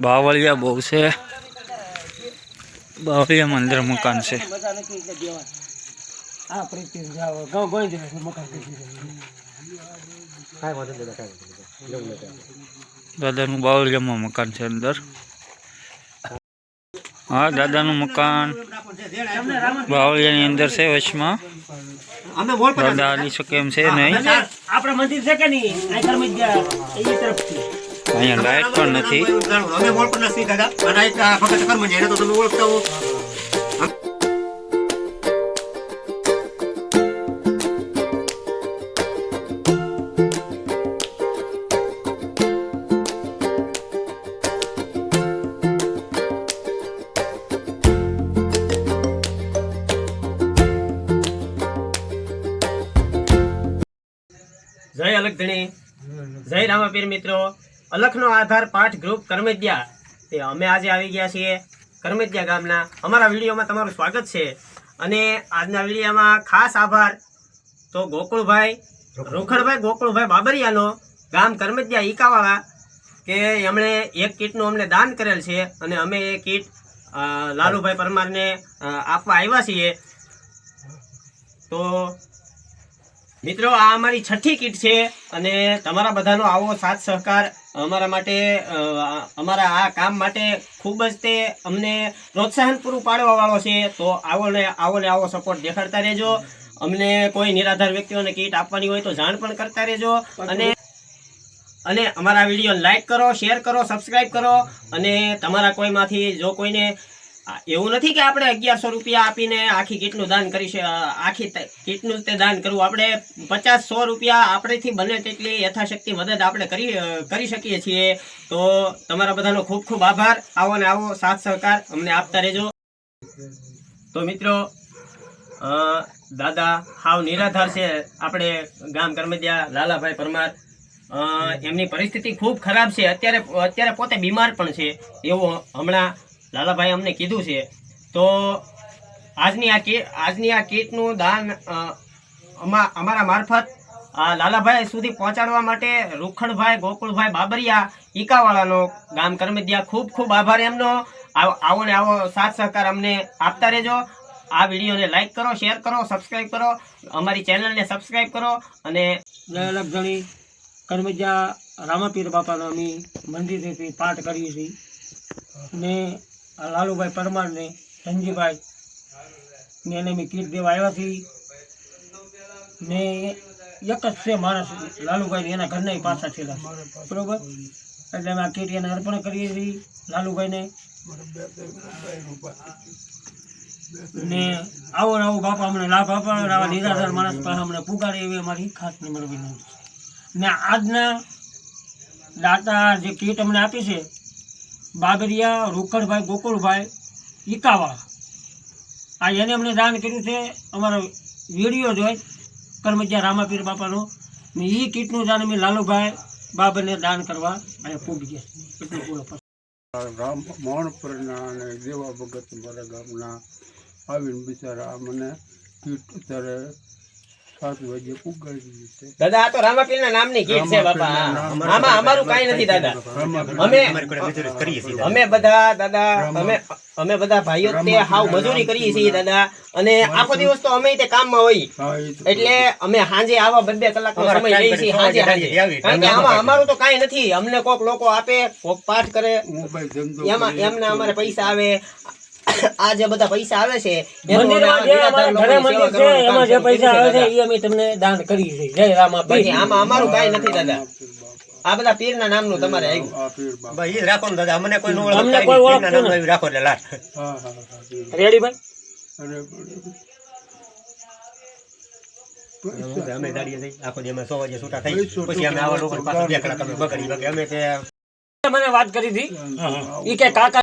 બાવળિયા બહુ છે. બાવળિયા મંદિર મકાન છે. દાદાનું બાવળિયામાં મકાન છે અંદર. હા દાદાનું મકાન. બાવળિયાની અંદર છે વચમાં. અમે દાદા હાલી શકે એમ છે નહીં. આપણા મંદિર છે કે અહીંયા લાઈટ પણ નથી. અમે ઓળખ નથી દાદા. અને ફક્ત કર્મ એને તો તમે ઓળખતા હો. જય અલગધણી. જય રામાપીર મિત્રો. અલખનો આધાર પાઠ ગ્રુપ કર્મેદ્યા. તે અમે આજે આવી ગયા છીએ કર્મેદ્યા ગામના. અમારા વિડીયોમાં તમારું સ્વાગત છે. અને આજના વિડીયોમાં ખાસ આભાર. તો ગોકુળભાઈ રોખડભાઈ ગોકુળભાઈ બાબરિયાનો ગામ કરમેજિયા ઈકાવાળા કે એમણે એક કીટનું અમને દાન કરેલ છે અને અમે એ કીટ લાલુભાઈ પરમારને આપવા આવ્યા છીએ. તો મિત્રો, આ અમારી છઠ્ઠી કીટ છે અને તમારા બધાનો આવો સાથ સહકાર અમારા માટે અમારા આ કામ માટે ખૂબ જ તે અમને પ્રોત્સાહન પૂરું પાડવા વાળો છે. તો આવો ને આવો ને આવો સપોર્ટ દેખાડતા રહેજો. અમને કોઈ નિરાધાર વ્યક્તિઓને કીટ આપવાની હોય તો જાણ પણ કરતા રહેજો. અને અને અમારા વીડિયો લાઈક કરો, શેર કરો, સબસ્ક્રાઇબ કરો. અને તમારા કોઈમાંથી, જો કોઈને એવું નથી કે આપણે અગિયારસો રૂપિયા આપીને આખી કીટનું દાન કરી આખી કીટનું તે દાન કરવું. આપણે પચાસ સો રૂપિયા આપણેથી બને તેટલી યથાશક્તિ મદદ આપણે કરી કરી શકીએ છીએ. તો તમારા બધાનો ખૂબ ખૂબ આભાર. આવો ને આવો, સાથ સહકાર. અમને આપતા રહેજો. તો મિત્રો દાદા હાવ નિરાધાર છે આપણે ગામ કરમદિયા, લાલાભાઈ પરમાર. એમની પરિસ્થિતિ ખૂબ ખરાબ છે. અત્યારે અત્યારે પોતે બીમાર પણ છે. એવો હમણાં લાલાભાઈ અમને કીધું છે. તો આજની આ કીટ આજની આ કીટનું દાન અમા- અમારા મારફત લાલાભાઈ સુધી પહોંચાડવા માટે રૂખણભાઈ, ગોકુળભાઈ બાબરિયા, ઈકાવાળાનો ગામ કરમદિયા ખૂબ ખૂબ આભાર એમનો. આવો ને આવો સાથ સહકાર અમને આપતા રહેજો. આ વિડીયોને લાઈક કરો, શેર કરો, સબસ્ક્રાઈબ કરો, અમારી ચેનલને સબસ્ક્રાઈબ કરો અને લગણી કર્મજા રામાપીર બાપાનો અમે મંદિરેથી પાઠ કરીએ છીએ ને આ લાલુભાઈ પરમાર ને સંજીભાઈ ને એને મેં કીટ દેવા આવ્યા હતી ને એક જ છે માણસ લાલુભાઈ એના ઘરના પાછા છે. બરોબર? એટલે અમે આ કીટ એને અર્પણ કરીએ છીએ લાલુભાઈને. ને આવો આવો બાપા, અમને લાભ આપવા નિરાધાર માણસ પાસે અમને પુગાડે એવી અમારી ખાસ નમ્ર વિનંતી ને આજના દાતા જે કીટ અમને આપી છે બાબરિયા રોકડભાઈ, ગોકુળભાઈ ઈકાવા આ એને અમને દાન કર્યું છે. અમારો વીડિયો જોઈ કર્મજ્યા રામાપીર બાપાનો. ને એ કીટનું દાન અમે લાલુભાઈ બાબરને દાન કરવા અને ગયા એટલું પૂરો ગામ મોણપુરના અને દેવા ભગત મારા ગામના આવીને બિચારા મને કીટ અત્યારે દાદા આ તો રામાપીરના નામની કીટ છે બાપા. આમાં અમારું કાંઈ નથી દાદા. અમે અમારી કોઈ મજૂરી કરીએ છીએ અમે બધા દાદા અમે અમે બધા ભાઈઓ તે હાવ મજૂરી કરીએ છીએ દાદા. અને આખો દિવસ તો અમે તે કામમાં હોય. એટલે અમે સાંજે આવા બે બે કલાકનો સમય લઈએ છીએ સાંજે સાંજે કારણ કે આમાં અમારું તો કાંઈ નથી. અમને કોક લોકો આપે કોક પાઠ કરે. એમાં કરી એમને અમારે પૈસા આવે. આ જે બધા પૈસા આવે છે મંદિરમાં જે મંદિર એમાં જે પૈસા આવે છે એ અમે તમને દાન કરી છે જય બાકી આમાં અમારું કાંઈ નથી દાદા. આ બધા પીરના નામનું તમારે આવ્યું. આ પીર બાપ. ભાઈ એ રાખો ને દાદા. અમને કોઈ નો અમને કોઈ કોઈ નામ એવી રાખો એટલે લાટ હા હા હા પીર. રેડી ભાઈ? અમે દાડીએ જઈ આખો દી અમે સો વાગે છૂટા થઈ. પછી અમે આવા લોકો પાછા બે કલાક અમે બગડી. બગે અમે તે મને વાત કરી હતી. ઈ કે કાકા